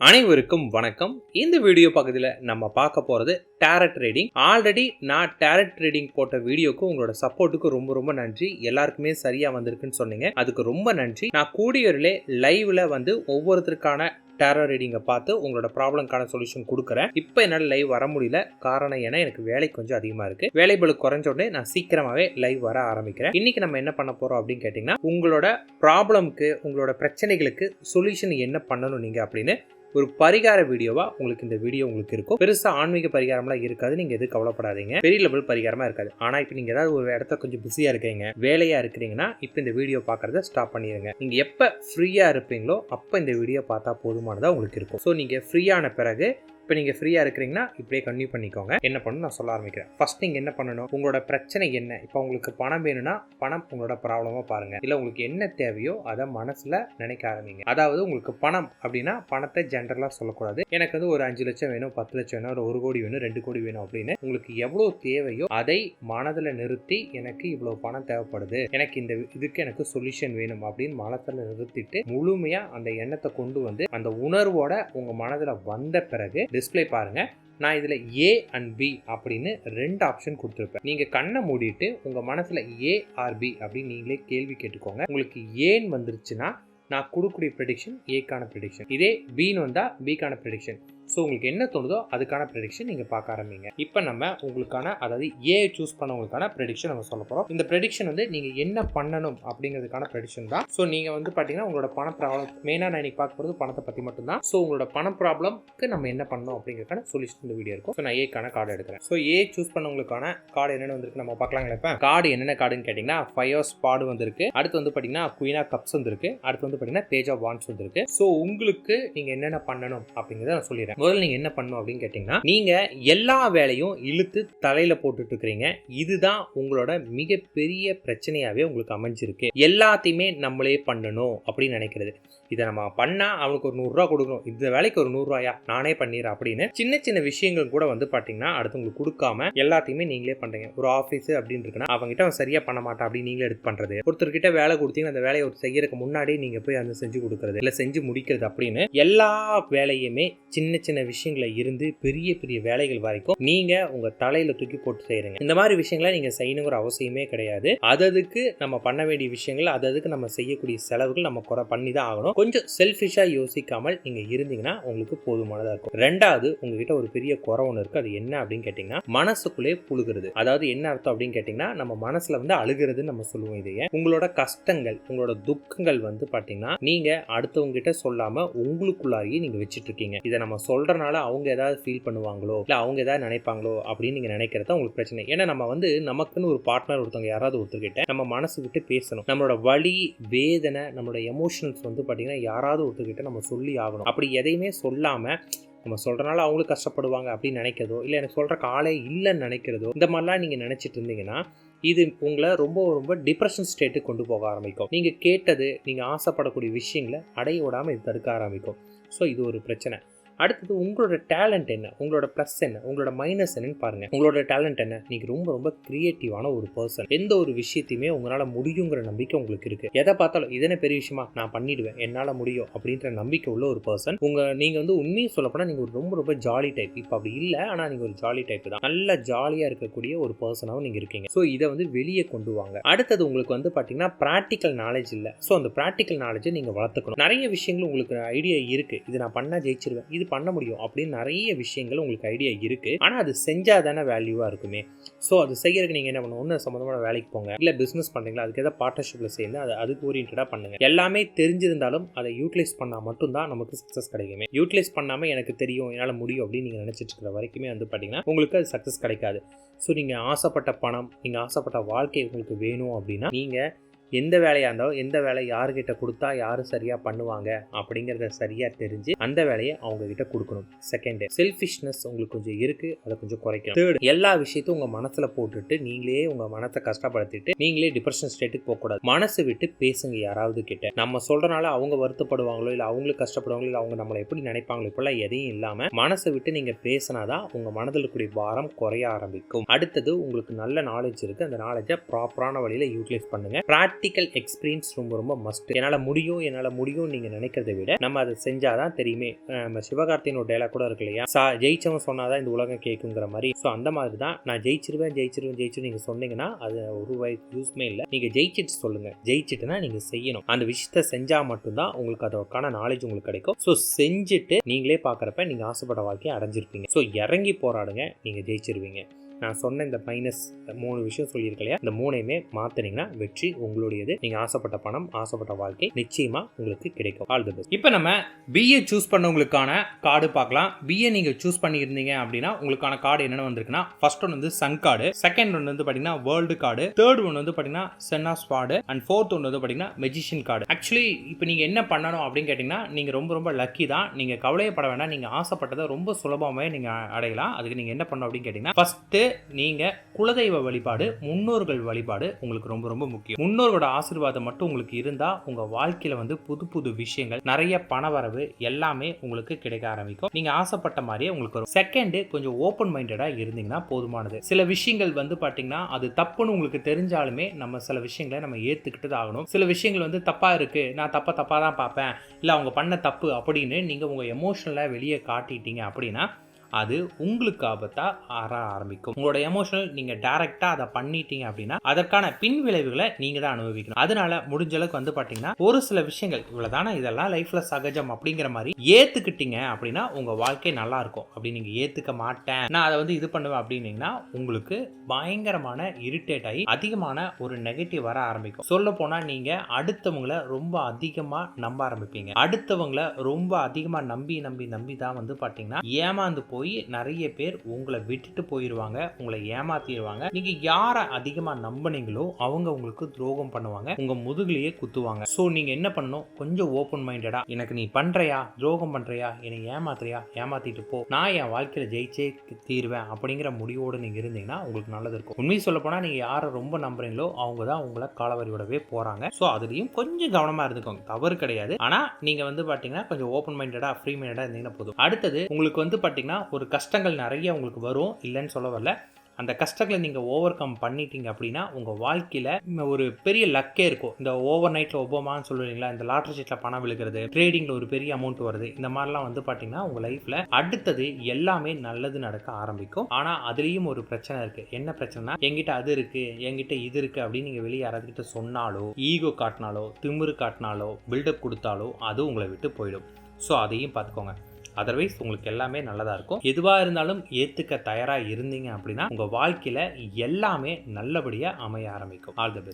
அனைவருக்கும் வணக்கம். இந்த வீடியோ பகுதியில் நம்ம பார்க்க போகிறது டேரட் ட்ரேடிங் ஆல்ரெடி நான் டேரட் ட்ரேடிங் போட்ட வீடியோக்கு உங்களோட சப்போர்ட்டுக்கு ரொம்ப ரொம்ப நன்றி. எல்லாருக்குமே சரியாக வந்திருக்குன்னு சொன்னீங்க. அதுக்கு ரொம்ப நன்றி. நான் கூடியவரிலே லைவில் வந்து ஒவ்வொருத்தருக்கான டேரோ ரீடிங்கை பார்த்து உங்களோட ப்ராப்ளம்க்கான சொல்யூஷன் கொடுக்குறேன். இப்போ என்னால் லைவ் வர முடியல. காரணம் ஏன்னா எனக்கு வேலை கொஞ்சம் அதிகமாக இருக்குது வேலைபளு குறைஞ்ச உடனே நான் சீக்கிரமாகவே லைவ் வர ஆரம்பிக்கிறேன். இன்னைக்கு நம்ம என்ன பண்ண போகிறோம் அப்படின்னு கேட்டிங்கன்னா உங்களோட ப்ராப்ளம்க்கு உங்களோட பிரச்சனைகளுக்கு சொல்யூஷன் என்ன பண்ணணும் நீங்கள் அப்படின்னு ஒரு பரிகார வீடியோவா உங்களுக்கு இந்த வீடியோ உங்களுக்கு இருக்கும். பெருசா ஆன்மீக பரிகாரம்லாம் இருக்காது. நீங்க எதுவும் கவலைப்படாதீங்க. பெரிய லெவல் பரிகாரமா இருக்காது. ஆனா இப்போ நீங்க ஏதாவது ஒரு இடத்துல கொஞ்சம் பிஸியா இருக்கீங்க வேலையா இருக்கிறீங்கன்னா இப்போ இந்த வீடியோ பார்க்குறத ஸ்டாப் பண்ணிடுங்க நீங்க எப்ப ஃப்ரீயா இருப்பீங்களோ அப்ப இந்த வீடியோ பார்த்தா போதுமானதா உங்களுக்கு இருக்கும். ஸோ நீங்க ஃப்ரீயான பிறகு இப்போ நீங்கள் ஃப்ரீயாக இருக்கிறீங்கன்னா இப்படியே கன்டினியூ பண்ணிக்கோங்க. என்ன பண்ணணும்? நான் சொல்ல ஆரம்பிக்கிறேன். ஃபர்ஸ்ட் நீங்கள் என்ன பண்ணணும்? உங்களோட பிரச்சனை என்ன? இப்போ உங்களுக்கு பணம் வேணும்னா பணம் உங்களோட ப்ராப்ளமாக பாருங்கள் இல்லை உங்களுக்கு என்ன தேவையோ அதை மனசில் நினைக்க ஆரம்பிங்க. அதாவது உங்களுக்கு பணம் அப்படின்னா பணத்தை ஜென்ரலாக சொல்லக்கூடாது. எனக்கு வந்து ஒரு அஞ்சு லட்சம் வேணும் பத்து லட்சம் வேணும் ஒரு ஒரு கோடி வேணும் ரெண்டு கோடி வேணும் அப்படின்னு உங்களுக்கு எவ்வளோ தேவையோ அதை மனதில் நிறுத்தி எனக்கு இவ்வளோ பணம் தேவைப்படுது. எனக்கு இந்த இதுக்கு எனக்கு சொல்யூஷன் வேணும் அப்படின்னு மனத்தில் நிறுத்திட்டு முழுமையாக அந்த எண்ணத்தை கொண்டு வந்து அந்த உணர்வோட உங்கள் மனதில் வந்த பிறகு டிஸ்ப்ளே பாருங்கள் நான் இதில் ஏ அண்ட் பி அப்படின்னு ரெண்டு ஆப்ஷன் கொடுத்துருப்பேன். நீங்கள் கண்ணை மூடிட்டு உங்கள் மனசில் ஏ ஆர் பி அப்படின்னு நீங்களே கேள்வி கேட்டுக்கோங்க. உங்களுக்கு ஏன் வந்துருச்சுன்னா நான் கொடுக்கக்கூடிய ப்ரெடிக்ஷன் ஏக்கான ப்ரெடிக்ஷன் இதே பின்னு வந்தால் பிக்கான ப்ரெடிக்ஷன் ஸோ உங்களுக்கு என்ன தோணுதோ அதுக்கான ப்ரெடிக்ஷன் நீங்கள் பார்க்க ஆரம்பிங்க. இப்போ நம்ம உங்களுக்கான அதாவது ஏ சூஸ் பண்ணவங்களுக்கான ப்ரெடிக்ஷன் நம்ம சொல்ல போகிறோம் இந்த ப்ரெடிக்ஷன் வந்து நீங்கள் என்ன பண்ணணும் அப்படிங்கிறதுக்கான ப்ரெடிக்ஷன் தான். ஸோ நீங்கள் வந்து பார்த்தீங்கன்னா உங்களோட பண ப்ராப்ளம் மெயினாக நான் இன்னைக்கு பார்க்க போகிறது பணத்தை பற்றி மட்டும்தான் ஸோ உங்களோட பண ப்ராப்ளம்க்கு நம்ம என்ன பண்ணணும் அப்படிங்கிறதுக்கான சொல்யூஷன் இந்த வீடியோ இருக்கும். ஸோ நான் ஏக்கான கார்டு எடுக்கிறேன். ஸோ ஏ சூஸ் பண்ணவங்களுக்கான கார்டு என்னென்ன வந்திருக்கு நம்ம பார்க்கலாங்களா இப்போ? கார்டு என்னென்ன கார்டுன்னு கேட்டிங்கன்னா ஃபைவ் ஸ்பாடு வந்திருக்கு. அடுத்து வந்து பார்த்தீங்கன்னா குயினா கப்ஸ் வந்திருக்கு. அடுத்து வந்து பார்த்தீங்கன்னா தேஜா ஆஃப் வான்ஸ் வந்திருக்கு. ஸோ உங்களுக்கு நீங்கள் என்னென்ன பண்ணணும் அப்படிங்கிறத நான் சொல்லிடுறேன். முதல்ல நீங்கள் என்ன பண்ணணும் அப்படின்னு கேட்டிங்கன்னா நீங்கள் எல்லா வேலையும் இழுத்து தலையில் போட்டுட்டு இருக்கிறீங்க. இதுதான் உங்களோட மிகப்பெரிய பிரச்சனையாகவே உங்களுக்கு அமைஞ்சிருக்கு. எல்லாத்தையுமே நம்மளே பண்ணணும் அப்படின்னு நினைக்கிறது. இதை நம்ம பண்ணால் அவனுக்கு ஒரு நூறுரூவா கொடுக்கணும். இந்த வேலைக்கு ஒரு நூறுரூவாயா? நானே பண்ணிடுறேன் அப்படின்னு சின்ன சின்ன விஷயங்கள் கூட வந்து பார்த்தீங்கன்னா அடுத்தவங்களுக்கு கொடுக்காம எல்லாத்தையுமே நீங்களே பண்ணுறீங்க ஒரு ஆஃபீஸ் அப்படின்னு இருக்குன்னா அவங்ககிட்ட அவன் சரியாக பண்ண மாட்டான் அப்படின்னு நீங்களே எடுத்து பண்ணுறது ஒருத்தர்கிட்ட வேலை கொடுத்தீங்கன்னா அந்த வேலையை ஒரு செய்யறதுக்கு முன்னாடி நீங்கள் போய் அந்த செஞ்சு கொடுக்குறது இல்லை செஞ்சு முடிக்கிறது அப்படின்னு எல்லா வேலையுமே சின்ன சின்ன விஷயங்களை இருந்து பெரிய பெரிய வேலைகள் வரைக்கும் நீங்கள் உங்கள் தலையில் தூக்கி போட்டு செய்கிறீங்க இந்த மாதிரி விஷயங்களை நீங்கள் செய்யணுங்கிற அவசியமே கிடையாது. அததுக்கு நம்ம பண்ண வேண்டிய விஷயங்கள் அததுக்கு நம்ம செய்யக்கூடிய செலவுகள் நம்ம குறை பண்ணி தான் ஆகணும். கொஞ்சம் செல்ஃபிஷாக யோசிக்காமல் நீங்கள் இருந்தீங்கன்னா உங்களுக்கு போதுமானதாக இருக்கும். ரெண்டாவது உங்ககிட்ட ஒரு பெரிய குறை ஒன்று இருக்குது அது என்ன அப்படின்னு கேட்டிங்கன்னா மனசுக்குள்ளே புழுகிறது. அதாவது என்ன அர்த்தம் அப்படின்னு கேட்டிங்கன்னா நம்ம மனசில் வந்து அழுகிறதுன்னு நம்ம சொல்லுவோம் இதையே. உங்களோட கஷ்டங்கள் உங்களோட துக்கங்கள் வந்து பார்த்தீங்கன்னா நீங்கள் அடுத்தவங்க கிட்ட சொல்லாமல் உங்களுக்குள்ளாரியே நீங்கள் வச்சுட்டு இருக்கீங்க இதை நம்ம சொல்கிறனால அவங்க ஏதாவது ஃபீல் பண்ணுவாங்களோ இல்லை அவங்க ஏதாவது நினைப்பாங்களோ அப்படின்னு நீங்கள் நினைக்கிறது தான் உங்களுக்கு பிரச்சனை. ஏன்னா நம்ம வந்து நமக்குன்னு ஒரு பார்ட்னர் ஒருத்தவங்க யாராவது ஒருத்தர்கிட்ட நம்ம மனசு விட்டு பேசணும். நம்மளோட வலி வேதனை நம்மளோட எமோஷன்ஸ் வந்து பார்த்தீங்கன்னா யாராவது ஒருத்தர்கிட்ட நம்ம சொல்லி ஆகணும். அப்படி எதையுமே சொல்லாமல் நம்ம சொல்கிறனால அவங்களும் கஷ்டப்படுவாங்க அப்படின்னு நினைக்கிறதோ இல்லை எனக்கு சொல்கிற காலே இல்லைன்னு நினைக்கிறதோ இந்த மாதிரிலாம் நீங்கள் நினச்சிட்டு இருந்தீங்கன்னா இது உங்களை ரொம்ப ரொம்ப டிப்ரெஷன் ஸ்டேட்டுக்கு கொண்டு போக ஆரம்பிக்கும். நீங்கள் கேட்டது நீங்கள் ஆசைப்படக்கூடிய விஷயங்களை அடைய விடாமல் இது தடுக்க ஆரம்பிக்கும். ஸோ இது ஒரு பிரச்சனை. அடுத்தது உங்களோட டேலண்ட் என்ன? உங்களோட ப்ளஸ் என்ன? உங்களோட மைனஸ் என்னன்னு பாருங்க. உங்களோட டேலண்ட் என்ன? நீங்கள் ரொம்ப ரொம்ப கிரியேட்டிவான ஒரு பர்சன் எந்த ஒரு விஷயத்தையுமே உங்களால் முடியுங்கிற நம்பிக்கை உங்களுக்கு இருக்கு. எதை பார்த்தாலும் இதனை பெரிய விஷயமா? நான் பண்ணிடுவேன். என்னால் முடியும். அப்படின்ற நம்பிக்கை உள்ள ஒரு பர்சன் உங்க நீங்கள் வந்து உண்மையை சொல்லப்போனால் நீங்கள் ஒரு ரொம்ப ரொம்ப ஜாலி டைப் இப்போ அப்படி இல்லை. ஆனால் நீங்கள் ஒரு ஜாலி டைப் தான். நல்ல ஜாலியாக இருக்கக்கூடிய ஒரு பர்சனாகவும் நீங்கள் இருக்கீங்க. ஸோ இதை வந்து வெளியே கொண்டு வாங்க. அடுத்தது உங்களுக்கு வந்து பார்த்தீங்கன்னா ப்ராக்டிக்கல் நாலேஜ் இல்லை. ஸோ அந்த ப்ராக்டிக்கல் நாலேஜை நீங்கள் வளர்த்துக்கணும். நிறைய விஷயங்கள் உங்களுக்கு ஐடியா இருக்கு. இது நான் பண்ணால் ஜெயிச்சிருவேன். இது பண்ண முடியும் அப்படின்னு நிறைய விஷயங்கள் உங்களுக்கு ஐடியா இருக்கு. ஆனால் அது செஞ்சால் தானே வேல்யூவாக இருக்குமே. ஸோ அது செய்யறதுக்கு நீங்கள் என்ன பண்ணணும்? ஒன்று சம்மந்தமான வேலைக்கு போங்க. இல்லை பிஸ்னஸ் பண்ணுறீங்களா அதுக்கு ஏதாவது பார்ட்னர்ஷிப்பில் சேர்ந்து அது அதுக்கு ஓரியன்டாக பண்ணுங்க. எல்லாமே தெரிஞ்சிருந்தாலும் அதை யூட்டிலைஸ் பண்ணால் மட்டும்தான் நமக்கு சக்ஸஸ் கிடைக்குமே. யூட்டிலைஸ் பண்ணாமல் எனக்கு தெரியும் என்னால் முடியும் அப்படின்னு நீங்கள் நினச்சிட்டு இருக்கிற வரைக்குமே வந்து பார்த்தீங்கன்னா உங்களுக்கு அது சக்ஸஸ் கிடைக்காது. ஸோ நீங்கள் ஆசைப்பட்ட பணம் நீங்கள் ஆசைப்பட்ட வாழ்க்கை உங்களுக்கு வேணும் அப்படின்னா நீங்கள் எந்த வேலையாக இருந்தாலும் எந்த வேலை யாருக்கிட்ட கொடுத்தா யார் சரியாக பண்ணுவாங்க அப்படிங்கிறத சரியாக தெரிஞ்சு அந்த வேலையை அவங்க கிட்ட கொடுக்கணும் செகண்ட் செல்ஃபிஷ்னஸ் உங்களுக்கு கொஞ்சம் இருக்குது அதை கொஞ்சம் குறைக்கணும். தேர்ட் எல்லா விஷயத்தையும் உங்கள் மனசில் போட்டுட்டு நீங்களே உங்கள் மனத்தை கஷ்டப்படுத்திட்டு நீங்களே டிப்ரெஷன் ஸ்டேட்டுக்கு போகக்கூடாது. மனசு விட்டு பேசுங்க யாராவது கிட்ட. நம்ம சொல்கிறனால அவங்க வருத்தப்படுவாங்களோ இல்லை அவங்களுக்கு கஷ்டப்படுவாங்களோ இல்லை அவங்க நம்மளை எப்படி நினைப்பாங்களோ இப்பெல்லாம் எதையும் இல்லாமல் மனசை விட்டு நீங்கள் பேசினாதான் உங்கள் மனதில் இருக்கக்கூடிய பாரம் குறைய ஆரம்பிக்கும். அடுத்தது உங்களுக்கு நல்ல நாலேஜ் இருக்குது அந்த நாலேஜை ப்ராப்பரான வழியில் யூட்டிலைஸ் பண்ணுங்கள் ப்ராக்டிக்கல் எக்ஸ்பீரியன்ஸ் ரொம்ப ரொம்ப மஸ்ட் என்னால் முடியும் என்னால் முடியும் நீங்கள் நினைக்கிறத விட நம்ம அதை செஞ்சால் தான் தெரியுமே நம்ம சிவகார்த்தியின் ஒரு டைலாக் கூட இருக்கு இல்லையா? சா ஜெயிச்சவன் சொன்னாதான் இந்த உலகம் கேட்குங்கிற மாதிரி. ஸோ அந்த மாதிரி தான் நான் ஜெயிச்சிருவேன் ஜெயிச்சிருவேன் ஜெயிச்சிருவேன் நீங்கள் சொன்னீங்கன்னா அது ஒரு வயசு யூஸ்மே இல்லை. நீங்கள் ஜெயிச்சிட்டு சொல்லுங்கள் ஜெயிச்சிட்டுனா நீங்கள் செய்யணும். அந்த விஷயத்த செஞ்சால் மட்டும்தான் உங்களுக்கு அதற்கான நாலேஜ் உங்களுக்கு கிடைக்கும். ஸோ செஞ்சுட்டு நீங்களே பார்க்குறப்ப நீங்கள் ஆசைப்பட்ட வாழ்க்கையை அடைஞ்சிருப்பீங்க. ஸோ இறங்கி போராடுங்க நீங்கள் ஜெயிச்சிருவீங்க. நான் சொன்ன இந்த மைனஸ் மூணு விஷயம் சொல்லியிருக்கேன் இல்லையா? இந்த மூணையுமே மாற்றினீங்கன்னா வெற்றி உங்களுடையது. நீங்கள் ஆசைப்பட்ட பணம் ஆசைப்பட்ட வாழ்க்கை நிச்சயமாக உங்களுக்கு கிடைக்கும். ஆல் தி பெஸ்ட் இப்போ நம்ம பிஏ சூஸ் பண்ணவங்களுக்கான கார்டு பார்க்கலாம். பிஏ நீங்கள் சூஸ் பண்ணியிருந்தீங்க அப்படின்னா உங்களுக்கான கார்டு என்னென்ன வந்திருக்குன்னா ஃபர்ஸ்ட் ஒன் வந்து சன் கார்டு செகண்ட் ஒன் வந்து பார்த்தீங்கன்னா வேர்ல்டு கார்டு தேர்ட் ஒன் வந்து பார்த்தீங்கன்னா சென்னாஸ் கார்டு அண்ட் ஃபோர்த் ஒன் வந்து பார்த்தீங்கன்னா மெஜிஷியன் கார்டு ஆக்சுவலி இப்போ நீங்கள் என்ன பண்ணணும் அப்படின்னு கேட்டிங்கன்னா நீங்கள் ரொம்ப ரொம்ப லக்கி தான். நீங்கள் கவலையப்பட வேண்டாம். நீங்கள் ஆசைப்பட்டதை ரொம்ப சுலபமாகவே நீங்கள் அடையலாம். அதுக்கு நீங்கள் என்ன பண்ணணும் அப்படின்னு கேட்டிங்கன்னா ஃபஸ்ட்டு நீங்கள் குலதெய்வ வழிபாடு முன்னோர்கள் வழிபாடு உங்களுக்கு ரொம்ப ரொம்ப முக்கியம். முன்னோர்களோட ஆசீர்வாதம் மட்டும் உங்களுக்கு இருந்தால் உங்கள் வாழ்க்கையில் வந்து புது புது விஷயங்கள் நிறைய பணவரவு எல்லாமே உங்களுக்கு கிடைக்க ஆரம்பிக்கும். நீங்கள் ஆசைப்பட்ட மாதிரியே உங்களுக்கு வரும். செகண்டு கொஞ்சம் ஓப்பன் மைண்டடாக இருந்தீங்கன்னா போதுமானது. சில விஷயங்கள் வந்து பார்த்தீங்கன்னா அது தப்புன்னு உங்களுக்கு தெரிஞ்சாலுமே நம்ம சில விஷயங்களை நம்ம ஏற்றுக்கிட்டு தான் ஆகணும். சில விஷயங்கள் வந்து தப்பாக இருக்குது நான் தப்பாக தப்பாக தான் பார்ப்பேன் இல்லை அவங்க பண்ண தப்பு அப்படின்னு நீங்கள் உங்கள் எமோஷனில் வெளியே காட்டிட்டீங்க அப்படின்னா அது உங்களுக்கு ஆபத்தாக ஆற ஆரம்பிக்கும். உங்களோட எமோஷனல் நீங்கள் டைரெக்டாக அதை பண்ணிட்டீங்க அப்படின்னா அதற்கான பின் விளைவுகளை நீங்கள் தான் அனுபவிக்கணும். அதனால முடிஞ்ச அளவுக்கு வந்து பார்த்தீங்கன்னா ஒரு சில விஷயங்கள் இவ்வளோதானே இதெல்லாம் லைஃப்பில் சகஜம் அப்படிங்கிற மாதிரி ஏற்றுக்கிட்டீங்க அப்படின்னா உங்கள் வாழ்க்கை நல்லா இருக்கும் அப்படி நீங்கள் ஏற்றுக்க மாட்டேன். நான் அதை வந்து இது பண்ணுவேன் அப்படின்னீங்கன்னா உங்களுக்கு பயங்கரமான இரிட்டேட் ஆகி அதிகமான ஒரு நெகட்டிவ் வர ஆரம்பிக்கும். சொல்ல போனால் நீங்கள் அடுத்தவங்களை ரொம்ப அதிகமாக நம்ப ஆரம்பிப்பீங்க. அடுத்தவங்களை ரொம்ப அதிகமாக நம்பி நம்பி நம்பி தான் வந்து பார்த்தீங்கன்னா ஏமாந்து போய் நிறைய பேர் உங்களை விட்டுட்டு போயிடுவாங்க உங்களை ஏமாத்திடுவாங்க நீங்க யாரை அதிகமா நம்பினீங்களோ அவங்க உங்களுக்கு துரோகம் பண்ணுவாங்க உங்க முதுகுலையே குத்துவாங்க. ஸோ நீங்க என்ன பண்ணணும்? கொஞ்சம் ஓப்பன் மைண்டடா எனக்கு நீ பண்றியா? துரோகம் பண்றியா? என்னை ஏமாத்துறியா? ஏமாத்திட்டு போ. நான் என் வாழ்க்கையில ஜெயிச்சே தீருவேன் அப்படிங்கிற முடிவோடு நீங்க இருந்தீங்கன்னா உங்களுக்கு நல்லது இருக்கும். உண்மையை சொல்ல போனா நீங்க யாரை ரொம்ப நம்புறீங்களோ அவங்க தான் உங்களை காலவரியோடவே போறாங்க. ஸோ அதுலயும் கொஞ்சம் கவனமா இருந்துக்கோங்க. தவறு கிடையாது. ஆனா நீங்க வந்து பாத்தீங்கன்னா கொஞ்சம் ஓப்பன் மைண்டடா ஃப்ரீ மைண்டடா இருந்தீங்கன்னா போதும். அடுத்தது உங்களுக்கு வந்து பாத்தீங்கன்னா ஒரு கஷ்டங்கள் நிறைய உங்களுக்கு வரும் இல்லைன்னு சொல்ல வரல. அந்த கஷ்டங்களை நீங்கள் ஓவர் கம் பண்ணிட்டீங்க அப்படின்னா உங்கள் வாழ்க்கையில் ஒரு பெரிய லக்கே இருக்கும். இந்த ஓவர் நைட்டில் ஒபாமான்னு சொல்லுவீங்களா இந்த லாட்ரி சீட்டில் பணம் விழுகிறது ட்ரேடிங்கில் ஒரு பெரிய அமௌண்ட் வருது இந்த மாதிரிலாம் வந்து பார்த்தீங்கன்னா உங்கள் லைஃப்பில் அடுத்தது எல்லாமே நல்லது நடக்க ஆரம்பிக்கும். ஆனால் அதுலேயும் ஒரு பிரச்சனை இருக்குது என்ன பிரச்சனைனா எங்கிட்ட அது இருக்குது என்கிட்ட இது இருக்குது அப்படின்னு நீங்கள் வெளியே யாராவது சொன்னாலோ ஈகோ காட்டினாலோ திமிரு காட்டினாலோ பில்டப் கொடுத்தாலோ அது உங்களை விட்டு போயிடும். ஸோ அதையும் பார்த்துக்கோங்க அதர்வைஸ் உங்களுக்கு எல்லாமே நல்லதாக இருக்கும். எதுவாக இருந்தாலும் ஏற்றுக்க தயாராக இருந்தீங்க அப்படின்னா உங்கள் வாழ்க்கையில் எல்லாமே நல்லபடியாக அமைய ஆரம்பிக்கும். All the best